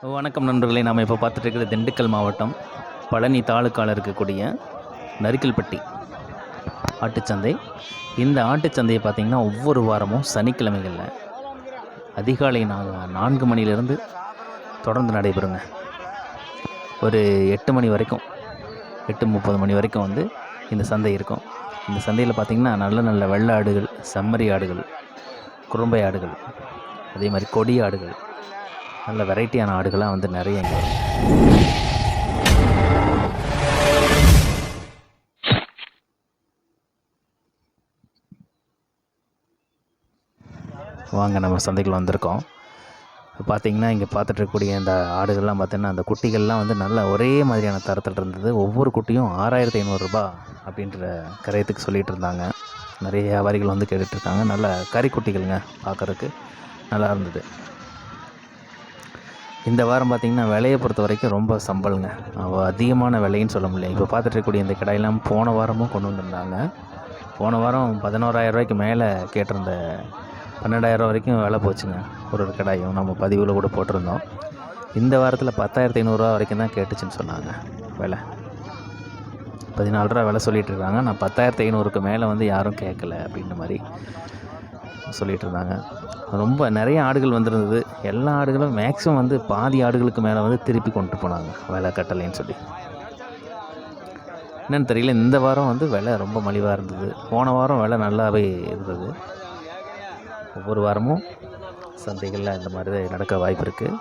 வணக்கம் நண்பர்களை நாம் இப்போ பார்த்துட்டு திண்டுக்கல் மாவட்டம் பழனி தாலுக்காவில் இருக்கக்கூடிய நரிக்கல்பட்டி ஆட்டுச்சந்தை. இந்த ஆட்டுச்சந்தையை பார்த்திங்கன்னா ஒவ்வொரு வாரமும் சனிக்கிழமைகளில் அதிகாலை நா- நான்கு மணிலேருந்து தொடர்ந்து நடைபெறுங்க. ஒரு எட்டு மணி வரைக்கும் எட்டு முப்பது மணி வரைக்கும் வந்து இந்த சந்தை இருக்கும். இந்த சந்தையில் பார்த்திங்கன்னா நல்ல நல்ல வெள்ளை ஆடுகள் செம்மறி ஆடுகள் குறும்பை ஆடுகள் அதே மாதிரி கொடி ஆடுகள் நல்ல வெரைட்டியான ஆடுகள்லாம் வந்து நிறைய இங்கே வாங்க நம்ம சந்தைகள் வந்திருக்கோம். இப்போ பார்த்தீங்கன்னா இங்கே பார்த்துட்டு இருக்கக்கூடிய இந்த ஆடுகள்லாம் பார்த்தீங்கன்னா அந்த குட்டிகள்லாம் வந்து நல்ல ஒரே மாதிரியான தரத்தில் இருந்தது. ஒவ்வொரு குட்டியும் ஆறாயிரத்தி ஐநூறுரூபா அப்படின்ற கரையத்துக்கு சொல்லிகிட்டு இருந்தாங்க. நிறைய வியாபாரிகள் வந்து கேட்டுட்ருக்காங்க நல்ல கறிக்குட்டிகள்ங்க பார்க்குறதுக்கு நல்லா இருந்தது. இந்த வாரம் பார்த்திங்கன்னா விலையை பொறுத்த வரைக்கும் ரொம்ப சம்பளுங்க. அதிகமான விலைன்னு சொல்ல முடியல. இப்போ பார்த்துட்டு இருக்கக்கூடிய இந்த கடையெல்லாம் போன வாரமும் கொண்டு வந்திருந்தாங்க. போன வாரம் பதினோராயிரம் ரூபாய்க்கு மேலே கேட்டிருந்த பன்னெண்டாயிரம் வரைக்கும் விலை போச்சுங்க. ஒரு ஒரு கடாயும் நம்ம பதிவில் கூட போட்டிருந்தோம். இந்த வாரத்தில் பத்தாயிரத்தி ஐநூறுரூவா வரைக்கும் தான் கேட்டுச்சுன்னு சொன்னாங்க. விலை. பதினாலு ரூபா விலை சொல்லிட்டு இருக்காங்க. நான் பத்தாயிரத்தி ஐநூறுக்கு மேலே வந்து யாரும் கேட்கல அப்படின்ற மாதிரி சொல்லிகிட்டு இருந்தாங்க ரொம்ப நிறைய ஆடுகள் வந்திருந்தது. எல்லா ஆடுகளும் மேக்ஸிமம் வந்து பாதி ஆடுகளுக்கு மேலே வந்து திருப்பி கொண்டு போனாங்க. விலை கட்டலைன்னு சொல்லி. என்னென்னு தெரியல. இந்த வாரம் வந்து விலை ரொம்ப மலிவாக இருந்தது. போன வாரம் விலை நல்லாவே இருந்தது. ஒவ்வொரு வாரமும் சந்தைகளில் இந்த மாதிரி தான் நடக்க வாய்ப்பு இருக்குது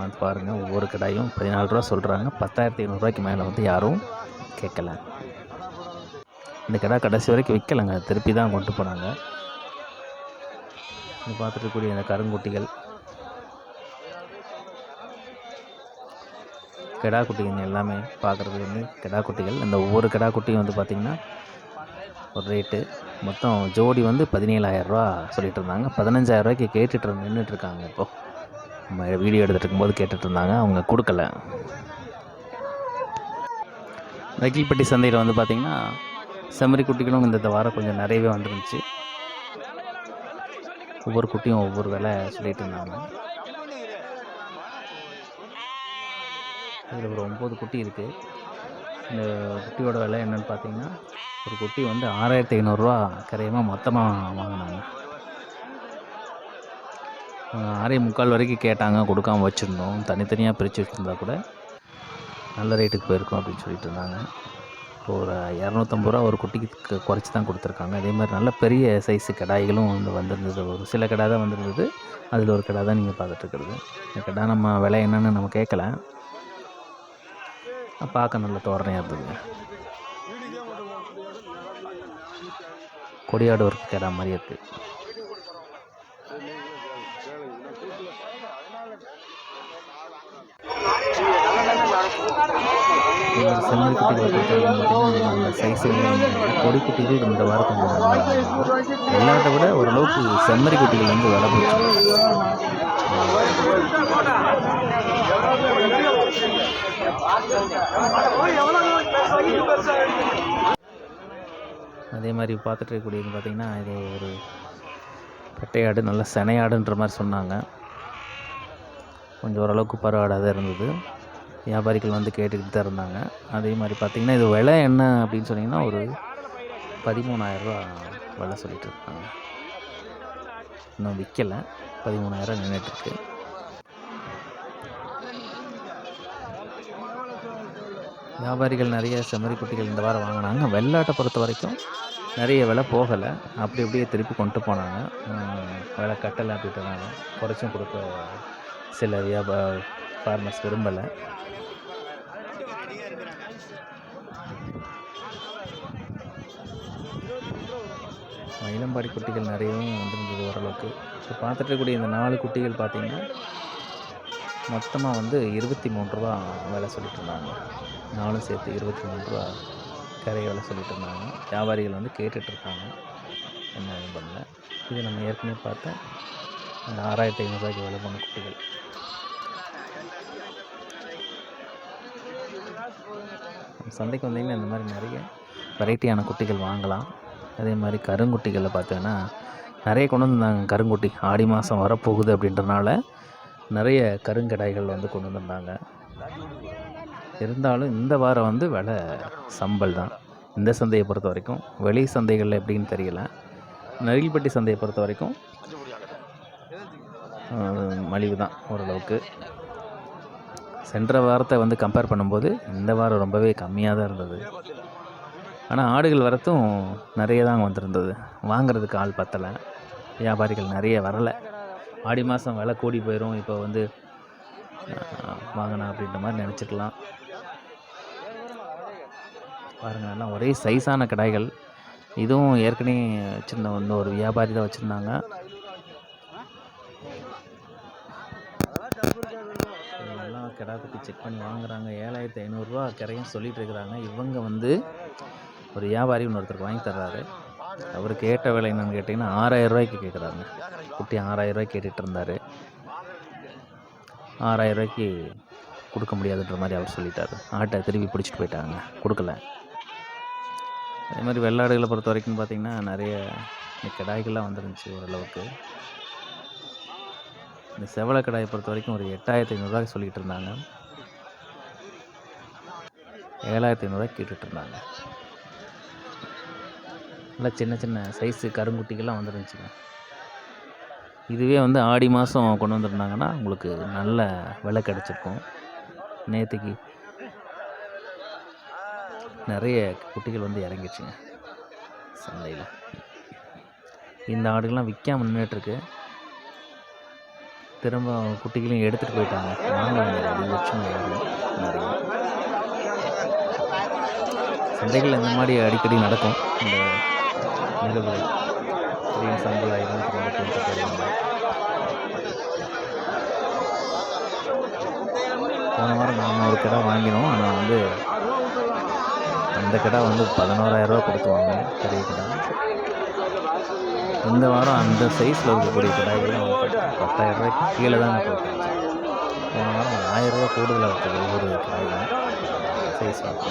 வந்து பாருங்கள் ஒவ்வொரு கடாயும் பதினாலு ரூபா சொல்கிறாங்க பத்தாயிரத்தி ஐநூறுரூவாய்க்கு மேலே வந்து யாரும் கேட்கல. இந்த கடை கடைசி வரைக்கும் விற்கலைங்க திருப்பி தான் கொண்டு போனாங்க. பார்த்துருக்கக்கூடிய அந்த இந்த கருங்குட்டிகள். கிடா குட்டிகள் எல்லாமே பார்க்குறதுக்கு வந்து கிடா குட்டிகள் இந்த ஒவ்வொரு கிடா குட்டியும் வந்து பார்த்திங்கன்னா ஒரு ரேட்டு மொத்தம் ஜோடி வந்து பதினேழாயிரரூவா சொல்லிகிட்டு இருந்தாங்க. பதினஞ்சாயிரரூவாய்க்கு கேட்டுட்டு இருந்து நின்றுட்டு இருக்காங்க இப்போது நம்ம வீடியோ எடுத்துகிட்டு இருக்கும்போது கேட்டுட்டு இருந்தாங்க அவங்க கொடுக்கல. வக்கீல்பட்டி சந்தையில் வந்து பார்த்திங்கன்னா செம்மறி குட்டிகளும் இந்த வாரம் கொஞ்சம் நிறையவே வந்துருந்துச்சு. ஒவ்வொரு குட்டியும் ஒவ்வொரு வேலை சொல்லிட்டு இருந்தாங்க. இதில் ஒரு ஒம்பது குட்டி இருக்குது இந்த குட்டியோட விலை என்னன்னு பார்த்தீங்கன்னா ஒரு குட்டி வந்து ஆறாயிரத்தி ஐநூறுரூவா கரையமாக மொத்தமாக வாங்கினாங்க. ஆறே முக்கால் வரைக்கும் கேட்டாங்க கொடுக்காம வச்சுருந்தோம். தனித்தனியாக பிரித்து வச்சுருந்தா கூட நல்ல ரேட்டுக்கு போயிருக்கும் அப்படின்னு சொல்லிட்டு இருந்தாங்க. இப்போ ஒரு இரநூத்தம்பது ரூபா ஒரு குட்டிக்கு குறைச்சி தான் கொடுத்துருக்காங்க. அதே மாதிரி நல்ல பெரிய சைஸு கடாய்களும் வந்து வந்திருந்தது. ஒரு சில கடை தான் வந்திருந்தது. அதில் ஒரு கடை தான் நீங்கள் பார்த்துட்ருக்குறது இந்த கடை நம்ம விலை என்னென்னு நம்ம கேட்கல. பார்க்க நல்ல தோரணையாக இருந்ததுங்க. கொடியாடு ஒரு கடை மாதிரி இருக்குது செம்மறி குட்டிகளை பொறுத்தவரைக்கும் பார்த்தீங்கன்னா அந்த கொடி குட்டிகள் இந்த வாரம் கொஞ்சம் எல்லாத்த விட ஓரளவுக்கு செம்மறி குட்டிகள் வந்து வர போச்சு அதே மாதிரி பார்த்துட்டு இருக்கக்கூடியது பார்த்திங்கன்னா இது ஒரு பட்டையாடு நல்ல செனையாடுன்ற மாதிரி சொன்னாங்க. கொஞ்சம் ஓரளவுக்கு பரவாடாக தான் இருந்தது. வியாபாரிகள் வந்து கேட்டுக்கிட்டு தான் இருந்தாங்க. அதே மாதிரி பார்த்திங்கன்னா இது விலை என்ன அப்படின்னு சொன்னிங்கன்னா ஒரு பதிமூணாயிரரூவா விலை சொல்லிட்டு இருக்காங்க. இன்னும் விற்கலை பதிமூணாயிரம் நின்றுட்டுருக்கு வியாபாரிகள் நிறைய செம்மறி குட்டிகள் இந்த வாரம் வாங்கினாங்க. வெள்ளாட்டை பொறுத்த வரைக்கும் நிறைய விலை போகலை. அப்படி அப்படியே திருப்பி கொண்டு போனாங்க. விலை கட்டலை அப்படின்றனால குறைச்சும் கொடுக்க சில வியாபா ஃபார்மர்ஸ் விரும்பலை. மயிலம்பாடி குட்டிகள் நிறையவும் வந்திருந்தது ஓரளவுக்கு. ஸோ பார்த்துட்டு இந்த நாலு குட்டிகள் பார்த்திங்கன்னா மொத்தமாக வந்து இருபத்தி மூணு ரூபா விலை சொல்லிட்டு இருந்தாங்க நாலும் சேர்த்து இருபத்தி மூணு ரூபா கரை விலை சொல்லிட்டு இருந்தாங்க வியாபாரிகள் வந்து கேட்டுட்ருக்காங்க. என்ன பண்ணல இது நம்ம ஏற்கனவே பார்த்தேன் அந்த ஆறாயிரத்தி ஐநூறுரூவாய்க்கு விலை பண்ண குட்டிகள். சந்தைக்கு வந்தீங்கன்னா இந்த மாதிரி நிறைய வெரைட்டியான குட்டிகள் வாங்கலாம். அதே மாதிரி கருங்குட்டிகளில் பார்த்தீங்கன்னா நிறைய கொண்டு வந்தாங்க கருங்குட்டி ஆடி மாதம் வரப்போகுது அப்படின்றனால நிறைய கருங்கடாய்கள் வந்து கொண்டு வந்திருந்தாங்க. இருந்தாலும் இந்த வாரம் வந்து விலை சம்பல் தான். இந்த சந்தையை பொறுத்த வரைக்கும். வெளி சந்தைகள் எப்படின்னு தெரியல. நெகிழ்பட்டி சந்தையை பொறுத்த வரைக்கும் மலிவு தான் ஓரளவுக்கு. சென்ற வாரத்தை வந்து கம்பேர் பண்ணும்போது இந்த வாரம் ரொம்பவே கம்மியாக தான் இருந்தது. ஆனால் ஆடுகள் வரத்தும் நிறைய தான் வந்திருந்தது. வாங்கிறதுக்கு ஆள் பத்தலை. வியாபாரிகள் நிறைய வரலை. ஆடி மாதம் விலை கூடி போயிடும் இப்போ வந்து வாங்கினா அப்படின்ற மாதிரி நினச்சிக்கலாம் பாருங்கள் எல்லாம் ஒரே சைஸான கடாய்கள் இதுவும் ஏற்கனவே சின்ன வந்து ஒரு வியாபாரி தான் வச்சுருந்தாங்க. கெடா குட்டி செக் பண்ணி வாங்குறாங்க. ஏழாயிரத்தி ஐநூறுரூவா கரையும் சொல்லிட்டு இருக்கிறாங்க இவங்க வந்து ஒரு வியாபாரி இன்னொருத்தருக்கு வாங்கி தர்றாரு. அவர் கேட்ட விலை என்னன்னு கேட்டிங்கன்னா ஆறாயிரம் ரூபாய்க்கு கேட்குறாங்க குட்டி ஆறாயிரம் ரூபாய்க்கு கேட்டுட்டு இருந்தார். ஆறாயிரம் ரூபாய்க்கு கொடுக்க முடியாதுன்ற மாதிரி அவர் சொல்லிட்டார். ஆட்டை திருப்பி பிடிச்சிட்டு போயிட்டாங்க. கொடுக்கல. அதே மாதிரி வெள்ளாடுகளை பொறுத்த வரைக்கும் பார்த்திங்கன்னா நிறைய கிடாய்கள்லாம் வந்துருந்துச்சு ஓரளவுக்கு. இந்த செவலை கடாயை பொறுத்த வரைக்கும் ஒரு எட்டாயிரத்தி ஐநூறுரூவா சொல்லிகிட்டு இருந்தாங்க ஏழாயிரத்தி ஐநூறுரூவா கேட்டுட்டு இருந்தாங்க நல்லா சின்ன சின்ன சைஸு கருங்குட்டிகள்லாம் வந்துருந்துச்சுங்க. இதுவே வந்து ஆடி மாதம் கொண்டு வந்துருந்தாங்கன்னா உங்களுக்கு நல்ல விலை கிடச்சிருக்கும். நேற்றுக்கு நிறைய குட்டிகள் வந்து இறங்கிடுச்சுங்க சந்தையில். இந்த ஆடுகள்லாம் விற்காம நின்றுட்டுருக்கு திரும்ப குட்டிகளையும் எடுத்துகிட்டு போயிட்டாங்க. வாங்குவாங்க அதிகபட்சமாக நிறைய சந்தைகள் இந்த மாதிரி அடிக்கடி நடக்கும். இந்த நிகழ்வுகள். பெரிய சம்பளம் போன வாரம் நாம் ஒரு கடை வாங்கினோம். ஆனால் வந்து அந்த கடை வந்து பதினோராயிரரூவா கொடுத்து வாங்கினோம். பெரிய கடை. இந்த வாரம் அந்த சைஸில் இருக்கக்கூடிய கடாய்கள்லாம் பத்தாயிரம் ரூபாய்க்கு கீழே தான் போயிட்டு போன வாரம் ஆயிரரூபா கூடுதலாக இருக்குது ஒவ்வொரு கடாய்களும் சைஸ் பார்த்து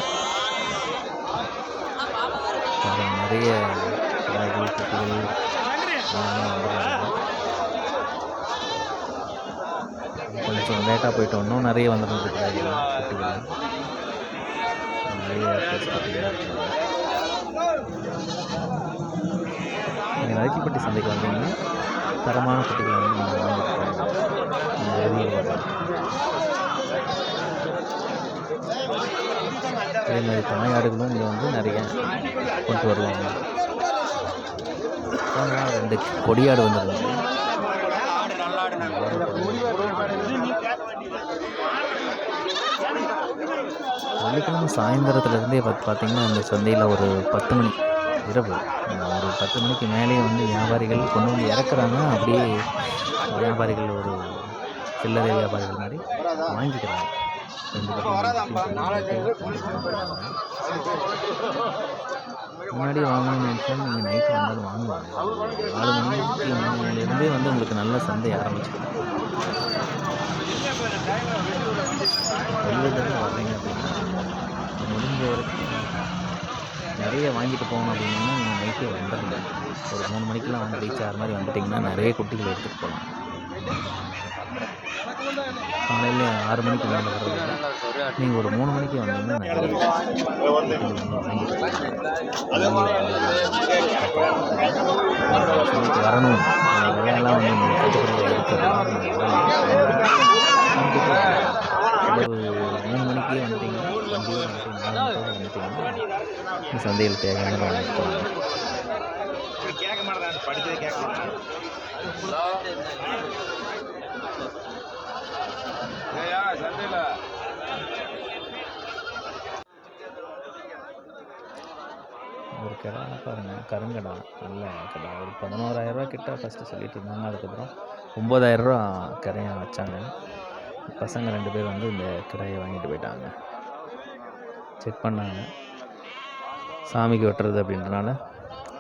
நிறைய கடாய்கள் குட்டிகள் கொஞ்சம் லேட்டாக போயிட்டு இன்னும் நிறைய வந்துருந்து கடாய்கள் குட்டிகள். நிறைய சைஸ் குட்டிகளாக நீங்கள் நரிக்கிப்பட்டி சந்தைக்கு வந்தீங்கன்னா தரமான குட்டிகளை வந்து நீங்கள் வாங்கிட்டு அதே மாதிரி தாயாடுகளும் இங்கே வந்து நிறைய கொண்டு வருவாங்க. போன ரெண்டு கொடியாடு வந்துருந்தாங்க வெள்ளிக்கிழமை சாயந்தரத்துலேருந்தே பார்த்து பார்த்தீங்கன்னா இந்த சந்தையில் ஒரு பத்து மணி இரவு. ஒரு பத்து மணிக்கு மேலேயே வந்து வியாபாரிகள் கொண்டு வந்து இறக்குறாங்க. அப்படியே வியாபாரிகள் ஒரு சில்லறை வியாபாரிகள் மாதிரி வாங்கிக்கிறாங்க. முன்னாடி வாங்கணும்னு நினச்சா நீங்கள் நைட்டு வந்தாலும் வாங்குவாங்க நாலு மணிக்கு மணிலேருந்தே வந்து உங்களுக்கு நல்ல சந்தை ஆரம்பிச்சிடும். வெளியிலேருந்து வர்றீங்க அப்படின்னா முடிஞ்ச வரைக்கும் நிறைய வாங்கிட்டு போகணும் அப்படின்னா நீங்கள் நைட்டே வந்துடுங்க ஒரு மூணு மணிக்கெலாம் வந்து ரீச் ஆகிற மாதிரி வந்துட்டிங்கன்னா நிறைய குட்டிகள் எடுத்துகிட்டு போகலாம். காலையில் ஆறு மணிக்கு மேலே வர்றது நீங்கள் ஒரு மூணு மணிக்கு வந்தீங்கன்னா வந்து வாங்கிட்டு வரணும். வேலைலாம் விலையெல்லாம் வந்து நீங்கள் கட்டுப்படியாக இருக்கிறது ஒரு மூணு மணிக்கே வந்துட்டீங்கன்னா வண்டியே வந்துட்டு நாலு மணிக்கோட வந்துட்டீங்கன்னா இந்த சந்தையில் தேவையானதை வாங்கிட்டு போகலாம் கேட்க மாட்டேன். கேட்க சந்தையில். ஒரு கடை பாருங்கள் கருங்கடா. நல்ல கடை. ஒரு பதினோராயிரரூவா கிட்ட ஃபஸ்ட்டு சொல்லிட்டு இருந்தாங்க. அதுக்கப்புறம் ஒம்பதாயிரரூவா கரையாக வச்சாங்க. பசங்க ரெண்டு பேர் வந்து இந்த கிடாயை வாங்கிட்டு போயிட்டாங்க. செக் பண்ணாங்க. சாமிக்கு வெட்டுறது அப்படின்றனால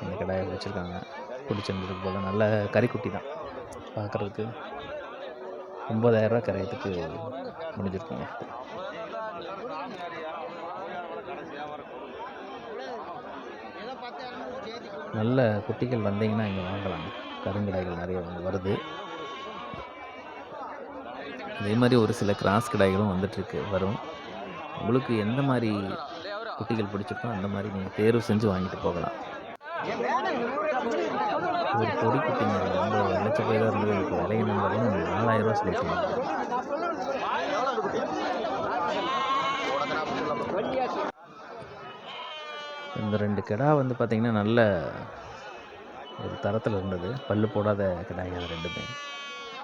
இந்த கிடாயை வச்சுருக்காங்க. பிடிச்சிருந்ததுக்கு போல். நல்ல கறிக்குட்டி தான். பார்க்குறதுக்கு ஒம்பதாயிரரூவா கரையத்துக்கு முடிஞ்சிருக்குங்க. நல்ல குட்டிகள் வந்தீங்கன்னா இங்கே வாங்கலாம். கருங்கடைகள் நிறைய வருது. அதே மாதிரி ஒரு சில கிராஸ் கிடாய்களும் வந்துட்டுருக்கு வரும். உங்களுக்கு எந்த மாதிரி குட்டிகள் பிடிச்சிருக்கோ அந்த மாதிரி நீங்கள் தேர்வு செஞ்சு வாங்கிட்டு போகலாம். ஒரு பொடி குட்டிங்க ரொம்ப லட்சம் போய் தான் இருந்தது. இதுக்கு விலை என்னன்னு பார்த்தீங்கன்னா நாலாயிரரூவா சொல்லியிருக்காங்க இந்த ரெண்டு கிடா வந்து பார்த்திங்கன்னா நல்ல ஒரு தரத்தில் இருந்தது. பல்லு போடாத கிடாய்ங்க அது ரெண்டுமே.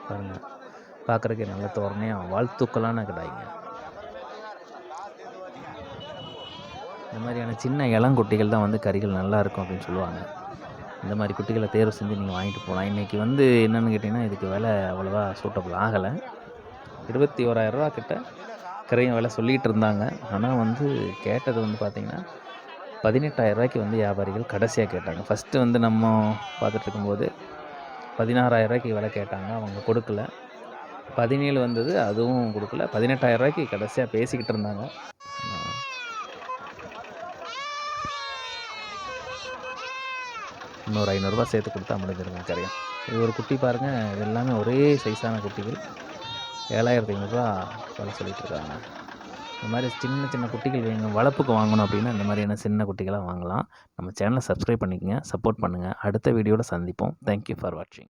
பாருங்கள் பார்க்குறக்கே நல்ல தோரணையாக வாழ்த்துக்களான கிடாய்ங்க இந்த மாதிரியான சின்ன இளங்குட்டிகள் தான் வந்து கறிகள் நல்லாயிருக்கும் அப்படின்னு சொல்லுவாங்க. இந்த மாதிரி குட்டிகளை தேர்வு செஞ்சு நீங்கள் வாங்கிட்டு போகலாம் இன்றைக்கி வந்து என்னென்னு கேட்டிங்கன்னா இதுக்கு விலை அவ்வளோவா சூட்டபிள் ஆகலை. இருபத்தி ஓராயிரரூவா கிட்ட கரையும் விலை சொல்லிகிட்டு இருந்தாங்க. ஆனால் வந்து கேட்டது வந்து பார்த்திங்கன்னா பதினெட்டாயிரரூவாய்க்கு வந்து வியாபாரிகள் கடைசியாக கேட்டாங்க. ஃபஸ்ட்டு வந்து நம்ம பார்த்துட்ருக்கும்போது பதினாறாயிரரூவாய்க்கு விலை கேட்டாங்க. அவங்க கொடுக்கல. பதினேழு வந்தது அதுவும் கொடுக்கல. பதினெட்டாயிரம் ரூபாய்க்கு கடைசியாக பேசிக்கிட்டு இருந்தாங்க. இன்னொரு ஐநூறுரூவா சேர்த்து கொடுத்தா முடிஞ்சிருங்க கரையும் இது ஒரு குட்டி பாருங்கள் இது எல்லாமே ஒரே சைஸான குட்டிகள். ஏழாயிரத்தி ஐநூறுரூவா விலை சொல்லிட்டு இருக்காங்க. இந்த மாதிரி சின்ன சின்ன குட்டிகள் வேணும் வளர்ப்புக்கு வாங்கணும் அப்படின்னா இந்த மாதிரியான சின்ன குட்டிகளாக வாங்கலாம். நம்ம சேனலை சப்ஸ்கிரைப் பண்ணிக்கங்க சப்போர்ட் பண்ணுங்கள் அடுத்த வீடியோவில் சந்திப்போம். தேங்க்யூ ஃபார் வாட்சிங்